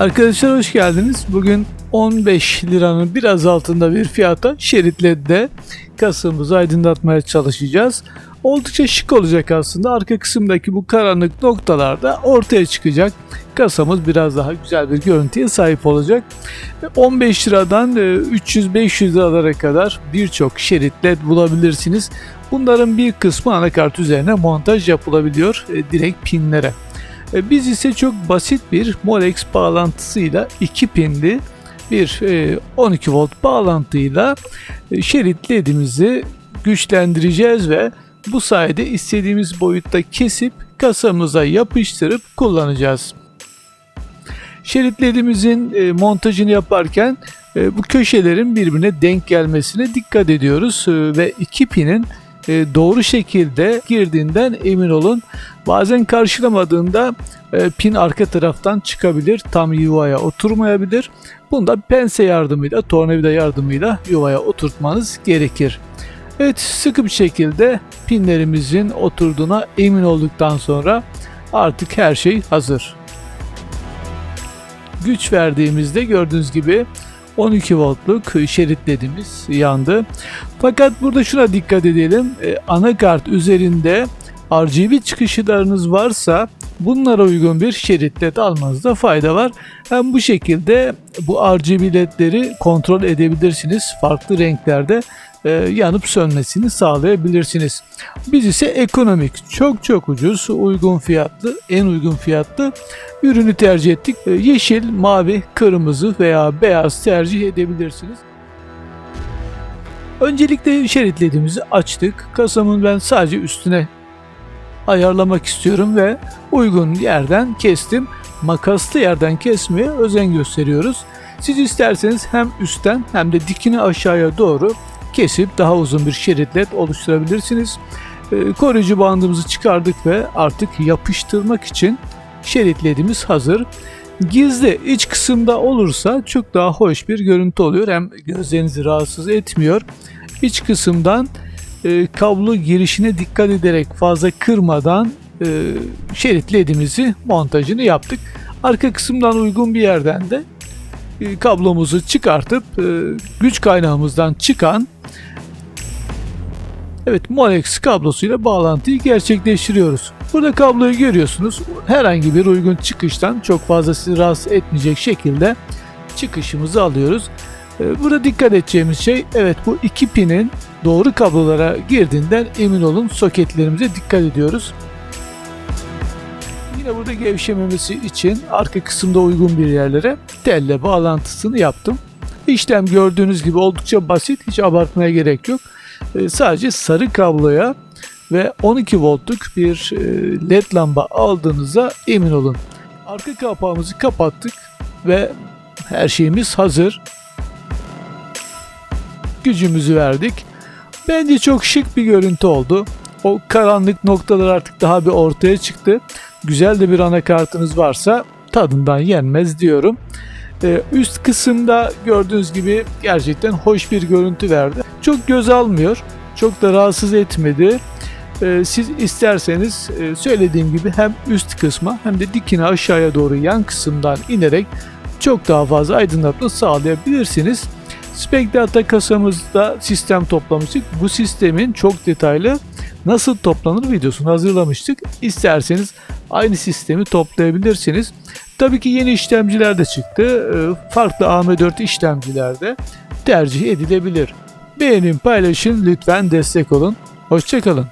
Arkadaşlar hoş geldiniz. Bugün 15 liranın biraz altında bir fiyata şerit LED'de kasamızı aydınlatmaya çalışacağız. Oldukça şık olacak aslında. Arka kısımdaki bu karanlık noktalarda ortaya çıkacak. Kasamız biraz daha güzel bir görüntüye sahip olacak. 15 liradan e, 300-500 liralara kadar birçok şerit LED bulabilirsiniz. Bunların bir kısmı anakart üzerine montaj yapılabiliyor e, direkt pinlere. E, Biz ise çok basit bir Molex bağlantısıyla 2 pinli bir e, 12 volt bağlantıyla e, şerit ledimizi güçlendireceğiz ve bu sayede istediğimiz boyutta kesip kasamıza yapıştırıp kullanacağız. Şerit ledimizin e, montajını yaparken e, bu köşelerin birbirine denk gelmesine dikkat ediyoruz E, ve iki pinin e, doğru şekilde girdiğinden emin olun. Bazen karşılamadığında e, pin arka taraftan çıkabilir, tam yuvaya oturmayabilir. Bunu da pense yardımıyla, tornavida yardımıyla yuvaya oturtmanız gerekir. Evet sıkı bir şekilde pinlerimizin oturduğuna emin olduktan sonra artık her şey hazır. Güç verdiğimizde gördüğünüz gibi 12 voltluk şerit ledimiz yandı. Fakat burada şuna dikkat edelim. E, anakart üzerinde RGB çıkışlarınız varsa bunlara uygun bir şerit led almanızda fayda var. Hem bu şekilde bu RGB ledleri kontrol edebilirsiniz. Farklı renklerde e, yanıp sönmesini sağlayabilirsiniz. Biz ise ekonomik, çok çok ucuz, uygun fiyatlı, en uygun fiyatlı ürünü tercih ettik. E, Yeşil, mavi, kırmızı veya beyaz tercih edebilirsiniz. Öncelikle şerit ledimizi açtık. Kasamın ben sadece üstüne ayarlamak istiyorum ve uygun yerden kestim. Makaslı yerden kesmeye özen gösteriyoruz. Siz isterseniz hem üstten hem de dikine aşağıya doğru kesip daha uzun bir şerit led oluşturabilirsiniz. Ee, koruyucu bandımızı çıkardık ve artık yapıştırmak için şerit ledimiz hazır. Gizli iç kısımda olursa çok daha hoş bir görüntü oluyor. Hem gözlerinizi rahatsız etmiyor. İç kısımdan e, kablo girişine dikkat ederek fazla kırmadan e, şerit ledimizi montajını yaptık. Arka kısımdan uygun bir yerden de kablomuzu çıkartıp e, güç kaynağımızdan çıkan Evet Molex kablosuyla bağlantıyı gerçekleştiriyoruz. Burada kabloyu görüyorsunuz. Herhangi bir uygun çıkıştan çok fazla sizi rahatsız etmeyecek şekilde çıkışımızı alıyoruz. Ee, Burada dikkat edeceğimiz şey evet bu iki pinin doğru kablolara girdiğinden emin olun soketlerimize dikkat ediyoruz. Yine burada gevşememesi için arka kısımda uygun bir yerlere telle bağlantısını yaptım. İşlem gördüğünüz gibi oldukça basit hiç abartmaya gerek yok. Ee, Sadece sarı kabloya ve 12 voltluk bir e, led lamba aldığınıza emin olun. Arka kapağımızı kapattık ve her şeyimiz hazır. Gücümüzü verdik. Bence çok şık bir görüntü oldu. O karanlık noktalar artık daha bir ortaya çıktı. Güzel de bir anakartınız varsa tadından yenmez diyorum. Ee, üst kısımda gördüğünüz gibi gerçekten hoş bir görüntü verdi. Çok göz almıyor, çok da rahatsız etmedi. Ee, siz isterseniz e, söylediğim gibi hem üst kısma hem de dikine aşağıya doğru yan kısımdan inerek çok daha fazla aydınlatma sağlayabilirsiniz. Spec Data kasamızda sistem toplamıştık. Bu sistemin çok detaylı nasıl toplanır videosunu hazırlamıştık. İsterseniz aynı sistemi toplayabilirsiniz. Tabii ki yeni işlemciler de çıktı. Ee, Farklı AM4 işlemciler de tercih edilebilir. Beğenin, paylaşın, lütfen destek olun. Hoşçakalın.